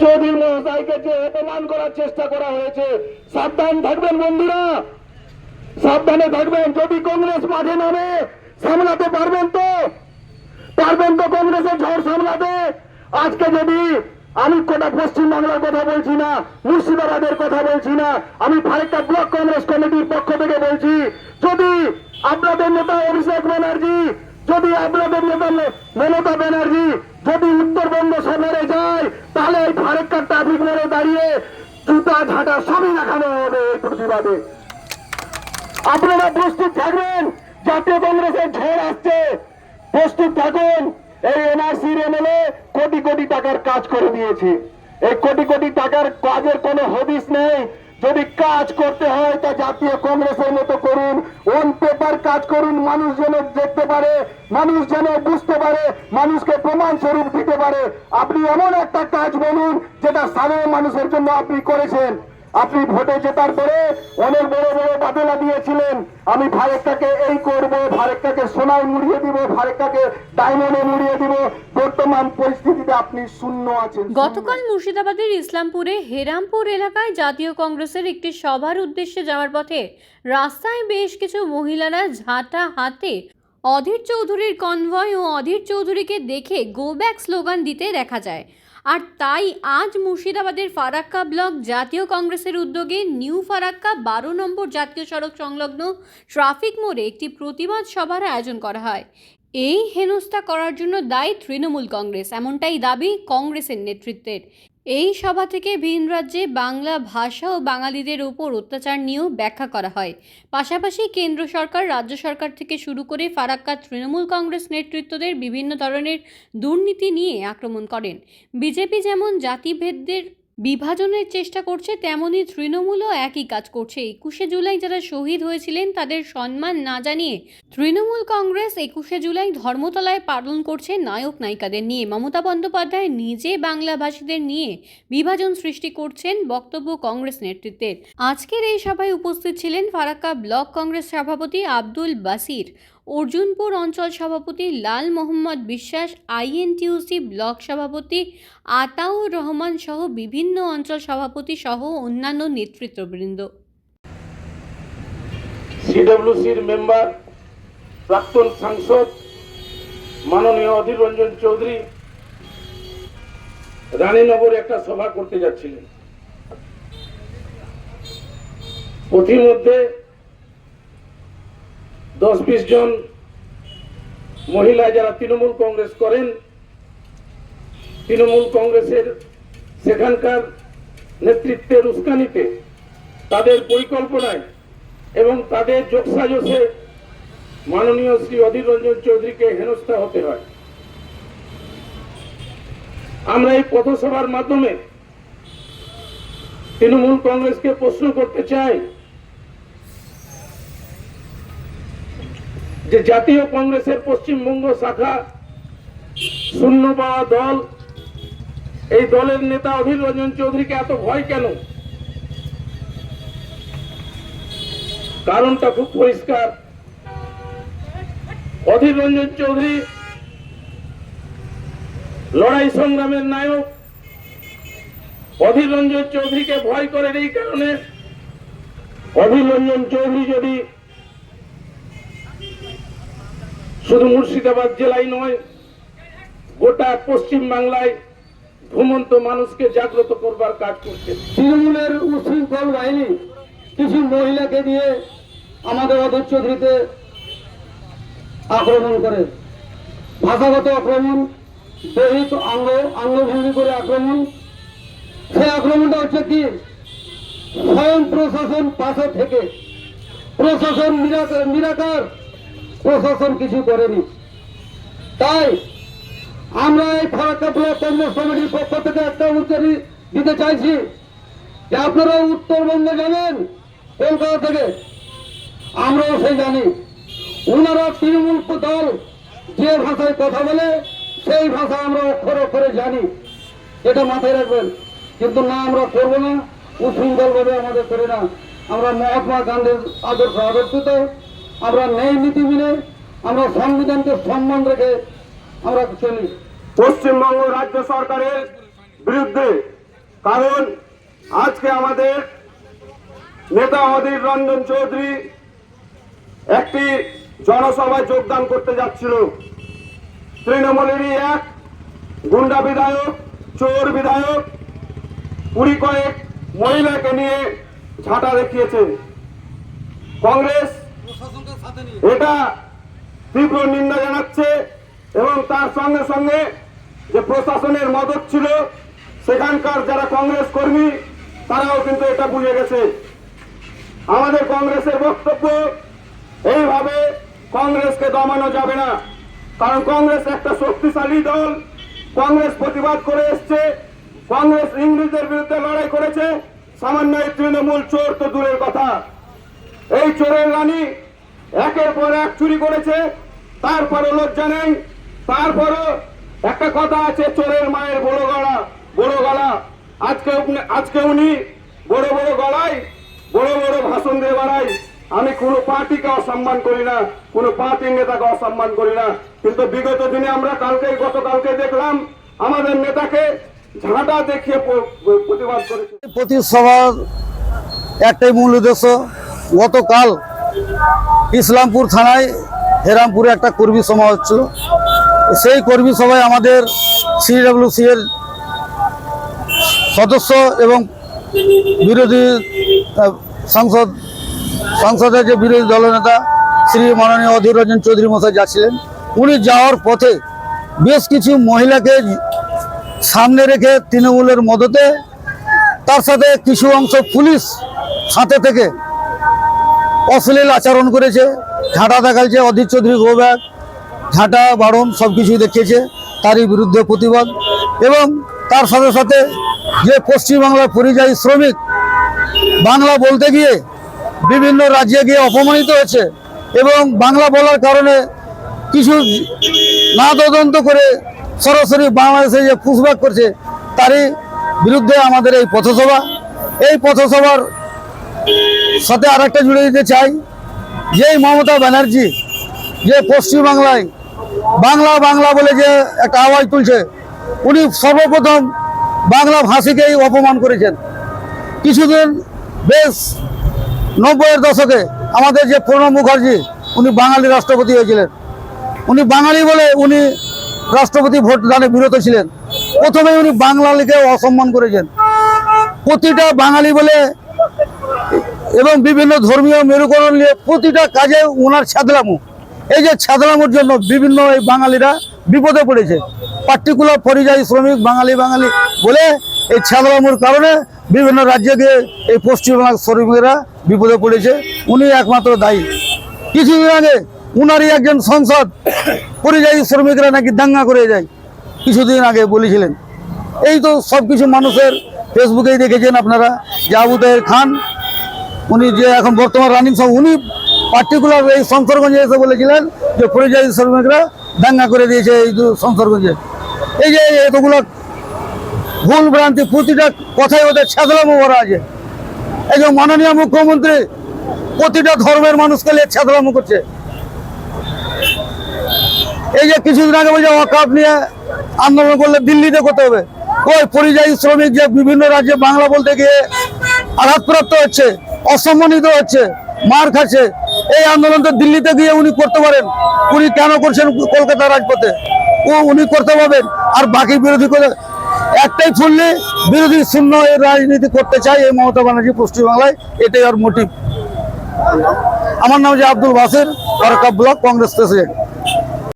চৌধুরী মহাশয়কে যে অপমান করার চেষ্টা করা হয়েছে, সাবধান থাকবেন বন্ধুরা। সাবধানে থাকবেন, যদি কংগ্রেস মাঠে নামে, সামলাতে পারবেন তো। পারবেন তো কংগ্রেসের ঝড় সামলাতে। আজকে যদি আমি কোটা পশ্চিম বাংলার কথা বলছি না, মুর্শিদাবাদের কথা বলছি না, আমি ফারেক্কা ব্লক কংগ্রেস কমিটির পক্ষ থেকে বলছি, যদি আপনাদের নেতা অভিষেক ব্যানার্জি যদি আপনাদের নেতা ম- মমতা ব্যানার্জি যদি উত্তরবঙ্গ সফরে যায়, তাহলে এই ফারেক্কা ট্রাফিক মোড়ে দাঁড়িয়ে জুতা ঝাঁটা সবই দেখানো হবে এই প্রতিবাদে। আপনারা প্রস্তুত থাকবেন, জাতীয় কংগ্রেসের ঝড় আসছে। প্রস্তুত থাকুন, এই এনআরসির এমএলএ কোটি কোটি টাকার কাজ করে দিয়েছে। এই কোটি কোটি টাকার কাজের কোনো হদিস নেই। যদি কাজ করতে হয়, তা জাতীয় কংগ্রেসের মতো করুন ওন পেপার কাজ করুন মানুষ যেন দেখতে পারে মানুষ যেন বুঝতে পারে মানুষকে প্রমাণ স্বরূপ দিতে পারে। আপনি এমন একটা কাজ বলুন যেটা সাধারণ মানুষের জন্য আপনি করেছেন। আপনি ভোটে জেতার পরে অনেক বড় বড় বাদলা দিয়েছিলেন। আমি ভারেক্কাকে এই করব ভারেক্কাকে সোনায় মুড়িয়ে দিব ভারেক্কাকে ডায়মন্ডে মুড়িয়ে দিব। বর্তমান পরিস্থিতিতে আপনি শূন্য আছেন গতকাল মুর্শিদাবাদের ইসলামপুরে হেরামপুর এলাকায় জাতীয় কংগ্রেসের একটি সভার উদ্দেশ্যে যাওয়ার পথে রাস্তায় বেশ কিছু মহিলারা ঝাঁটা হাতে অধীর চৌধুরীর কনভয় ও অধীর চৌধুরীকে দেখে গো ব্যাক স্লোগান দিতে দেখা যায়। আর তাই আজ মুর্শিদাবাদের ফারাক্কা ব্লক জাতীয় কংগ্রেসের উদ্যোগে নিউ ফারাক্কা বারো নম্বর জাতীয় সড়ক সংলগ্ন ট্রাফিক মোড়ে একটি প্রতিবাদ সভার আয়োজন করা হয়। এই হেনস্থা করার জন্য দায়ী তৃণমূল কংগ্রেস, এমনটাই দাবি কংগ্রেসের নেতৃত্বের। এই সভা থেকে ভিন রাজ্যে বাংলা ভাষা ও বাঙালিদের উপর অত্যাচার নিয়েও ব্যাখ্যা করা হয়। পাশাপাশি কেন্দ্র সরকার, রাজ্য সরকার থেকে শুরু করে ফারাক্কা তৃণমূল কংগ্রেস নেতৃত্বদের বিভিন্ন ধরনের দুর্নীতি নিয়ে আক্রমণ করেন। বিজেপি যেমন জাতিভেদদের বিভাজনের চেষ্টা করছে তেমনই তৃণমূলও একই কাজ করছে। একুশে জুলাই যারা শহীদ হয়েছিলেন, তাদের সম্মান না জানিয়ে তৃণমূল কংগ্রেস একুশে জুলাই ধর্মতলায় পালন করছে নায়ক নায়িকাদের নিয়ে। মমতা বন্দ্যোপাধ্যায় নিজে বাংলাভাষীদের নিয়ে বিভাজন সৃষ্টি করছেন বক্তব্য কংগ্রেস নেতৃত্বের আজকের এই সভায় উপস্থিত ছিলেন ফারাক্কা ব্লক কংগ্রেস সভাপতি আব্দুল বাসির। অর্জুনপুর অঞ্চল সভাপতি লাল মোহাম্মদ বিশ্বাস, আইএনটিউসি ব্লক সভাপতি আতাউর রহমান সহ বিভিন্ন অঞ্চল সভাপতি সহ অন্যান্য নেতৃত্ববৃন্দ। সিডব্লিউসির মেম্বার, প্রাক্তন সাংসদ মাননীয় অধীর রঞ্জন চৌধুরী রানীনগরে একটা সভা করতে যাচ্ছিলেন। পথিমধ্যে দশ বিশ জন মহিলা যারা তৃণমূল কংগ্রেস করেন, তৃণমূল কংগ্রেসের সেখানকার নেতৃত্বের উস্কানিতে তাদের পরিকল্পনায় এবং তাদের যোগসাজসে মাননীয় শ্রী অধীর রঞ্জন চৌধুরীকে হেনস্থা হতে হয়। আমরা এই পথসভার মাধ্যমে তৃণমূল কংগ্রেসকে প্রশ্ন করতে চাই যে জাতীয় কংগ্রেসের পশ্চিমবঙ্গ শাখা শূন্য পাওয়া দল, এই দলের নেতা অধীর রঞ্জন চৌধুরীকে এত ভয় কেন? কারণটা খুব পরিষ্কার। অধীর রঞ্জন চৌধুরী লড়াই সংগ্রামের নায়ক। অধীর রঞ্জন চৌধুরীকে ভয় করেন এই কারণে। অধীর রঞ্জন চৌধুরী যদি শুধু মুর্শিদাবাদ জেলায় নয়, গোটা পশ্চিম বাংলায় ঘুমন্ত মানুষকে জাগ্রত করবার কাজ করছে। তৃণমূলের উশৃঙ্খল বাহিনী কিছু মহিলাকে দিয়ে আমাদের অধীর চৌধুরীতে আক্রমণ করে। ভাষাগত আক্রমণ, দৈহিক অঙ্গ, অঙ্গভঙ্গি করে আক্রমণ। সেই আক্রমণটা হচ্ছে কি? স্বয়ং প্রশাসন পাশে থেকে। প্রশাসন নিরাকার নিরাকার। প্রশাসন কিছু করেনি। তাই আমরা এই ফারাক্কা ব্লক কংগ্রেস কমিটির পক্ষ থেকে একটা উচ্চারি দিতে চাইছি যে আপনারা উত্তরবঙ্গ যাবেন কলকাতা থেকে। আমরাও সেই জানি। ওনারা তৃণমূল দল যে ভাষায় কথা বলে, সেই ভাষা আমরা অক্ষরে অক্ষরে জানি। এটা মাথায় রাখবেন। কিন্তু না, আমরা করব না। উশৃঙ্খল ভাবে আমাদের করি না। আমরা মহাত্মা গান্ধীর আদর্শ আদর্শিত। আমরা ন্যায় নীতি মেনে আমরা সংবিধানকে সম্মান রেখে আমরা চলি। পশ্চিমবঙ্গ রাজ্য সরকারের বিরুদ্ধে, কারণ আজকে আমাদের নেতা অধীর রঞ্জন চৌধুরী একটি জনসভায় যোগদান করতে যাচ্ছিল। তৃণমূলেরই এক, গুন্ডা বিধায়ক, চোর বিধায়ক, কুড়ি কয়েক মহিলাকে নিয়ে ঝাঁটা দেখিয়েছে কংগ্রেস এটা তীব্র নিন্দা জানাচ্ছে এবং তার সঙ্গে সঙ্গে যে প্রশাসনের মদত ছিল, সেখানকার যারা কংগ্রেস কর্মী, তারাও কিন্তু এটা বুঝে গেছে। আমাদের কংগ্রেসের বক্তব্য এইভাবে কংগ্রেসকে দমানো যাবে না। কারণ কংগ্রেস একটা শক্তিশালী দল, কংগ্রেস প্রতিবাদ করে এসছে, কংগ্রেস ইংরেজদের বিরুদ্ধে লড়াই করেছে সামান্য তৃণমূল চোর তো দূরের কথা। এই চোরের রানী একের পর এক চুরি করেছে, তারপরও লজ্জা নেই, তারপরও একটা কথা আছে, চোরের মায়ের বড় গলা বড় গলা। আজকে আজকে উনি বড় বড় গলায়, বড় বড় ভাষণ দিয়ে বেড়াই আমি কোনো পার্টিকে অসম্মান করি না, কোনো পার্টির নেতাকে অসম্মান করি না। কিন্তু বিগত দিনে আমরা কালকে, গতকালকে দেখলাম, আমাদের নেতাকে ঝাঁটা দেখিয়ে প্রতিবাদ করেছে। প্রতি সভার একটাই মূল উদ্দেশ্য, গতকাল ইসলামপুর থানায় হেরামপুরে একটা কর্মী সভা হচ্ছিল সেই কর্মী সভায় আমাদের সিডব্লিউসি এর সদস্য এবং বিরোধী সাংসদ সংসদ, সংসদের যে বিরোধী দলনেতা শ্রী মাননীয় অধীর রঞ্জন চৌধুরী মশাই যাচ্ছিলেন উনি যাওয়ার পথে বেশ কিছু মহিলাকে সামনে রেখে তৃণমূলের মদতে, তার সাথে কিছু অংশ পুলিশ সাথে থেকে অশ্লীল আচরণ করেছে, ঝাঁটা দেখাচ্ছে অধীর চৌধুরী গোব্যাগ ঝাঁটা বারণ সব কিছুই দেখিয়েছে তারই বিরুদ্ধে প্রতিবাদ এবং তার সাথে সাথে যে পশ্চিমবাংলার পরিযায়ী শ্রমিক, বাংলা বলতে গিয়ে বিভিন্ন রাজ্যে গিয়ে অপমানিত হয়েছে এবং বাংলা বলার কারণে কিছু না তদন্ত করে সরাসরি বাংলাদেশে যে পুষব্যাক করছে, তারই বিরুদ্ধে আমাদের এই পথসভা। এই পথসভার সাথে আর একটা জুড়ে দিতে চাই যে মমতা ব্যানার্জি, যে পশ্চিমবাংলায় বাংলা বাংলা বলে যে একটা আওয়াজ তুলছে, উনি সর্বপ্রথম বাংলা ভাষীকেই অপমান করেছেন। কিছুদিন বেশ নব্বইয়ের দশকে আমাদের যে প্রণব মুখার্জি, উনি বাঙালি রাষ্ট্রপতি হয়েছিলেন। উনি বাঙালি বলে উনি রাষ্ট্রপতি ভোট দানে বিরত ছিলেন। প্রথমে উনি বাংলা লিখে অসম্মান করেছেন। প্রতিটা বাঙালি বলে এবং বিভিন্ন ধর্মীয় মেরুকরণ নিয়ে প্রতিটা কাজে ওনার ছাদলামু এই যে ছাদলামুর জন্য বিভিন্ন এই বাঙালিরা বিপদে পড়েছে। পার্টিকুলার পরিযায়ী শ্রমিক, বাঙালি বাঙালি বলে এই ছাদলামুর কারণে বিভিন্ন রাজ্যে গিয়ে এই পশ্চিমবাংলার শ্রমিকেরা বিপদে পড়েছে। উনি একমাত্র দায়ী। কিছুদিন আগে উনারই একজন সংসদ পরিযায়ী শ্রমিকরা নাকি দাঙ্গা করে যায়। কিছুদিন আগে বলেছিলেন। এই তো সব কিছু মানুষের ফেসবুকেই দেখেছেন আপনারা। তাহের খান উনি যে এখন বর্তমান রানিং সব উনি পার্টিকুলার এই শঙ্করগঞ্জে এসে বলেছিলেন যে পরিযায়ী শ্রমিকরা দাঙ্গা করে দিয়েছে এই শঙ্করগঞ্জে। এই যে এতগুলো ভুল ভ্রান্তি, প্রতিটা কথাই ওদের ছাদলামো ভরা আছে। এই যে মাননীয় মুখ্যমন্ত্রী প্রতিটা ধর্মের মানুষকে নিয়ে ছাদলামো করছে। এই যে কিছুদিন আগে বলছে ওয়াকাপ নিয়ে আন্দোলন করলে দিল্লিতে করতে হবে। ওই পরিযায়ী শ্রমিক যে বিভিন্ন রাজ্যে বাংলা বলতে গিয়ে আঘাতপ্রাপ্ত হচ্ছে অসম্মানিত হচ্ছে, মার খাচ্ছে। এই আন্দোলন তো দিল্লিতে গিয়ে উনি করতে পারেন। উনি কেন করছেন কলকাতা রাজপথে? ও, উনি করতে পারবেন। আর বাকি বিরোধী করে একটাই ফুললে বিরোধী শূন্য এই রাজনীতি করতে চায় এই মমতা ব্যানার্জি পশ্চিমবাংলায়। এটাই আর মোটিভ আমার নাম যে আব্দুল বাসের ফারাক্কা ব্লক, কংগ্রেস প্রেসিডেন্ট।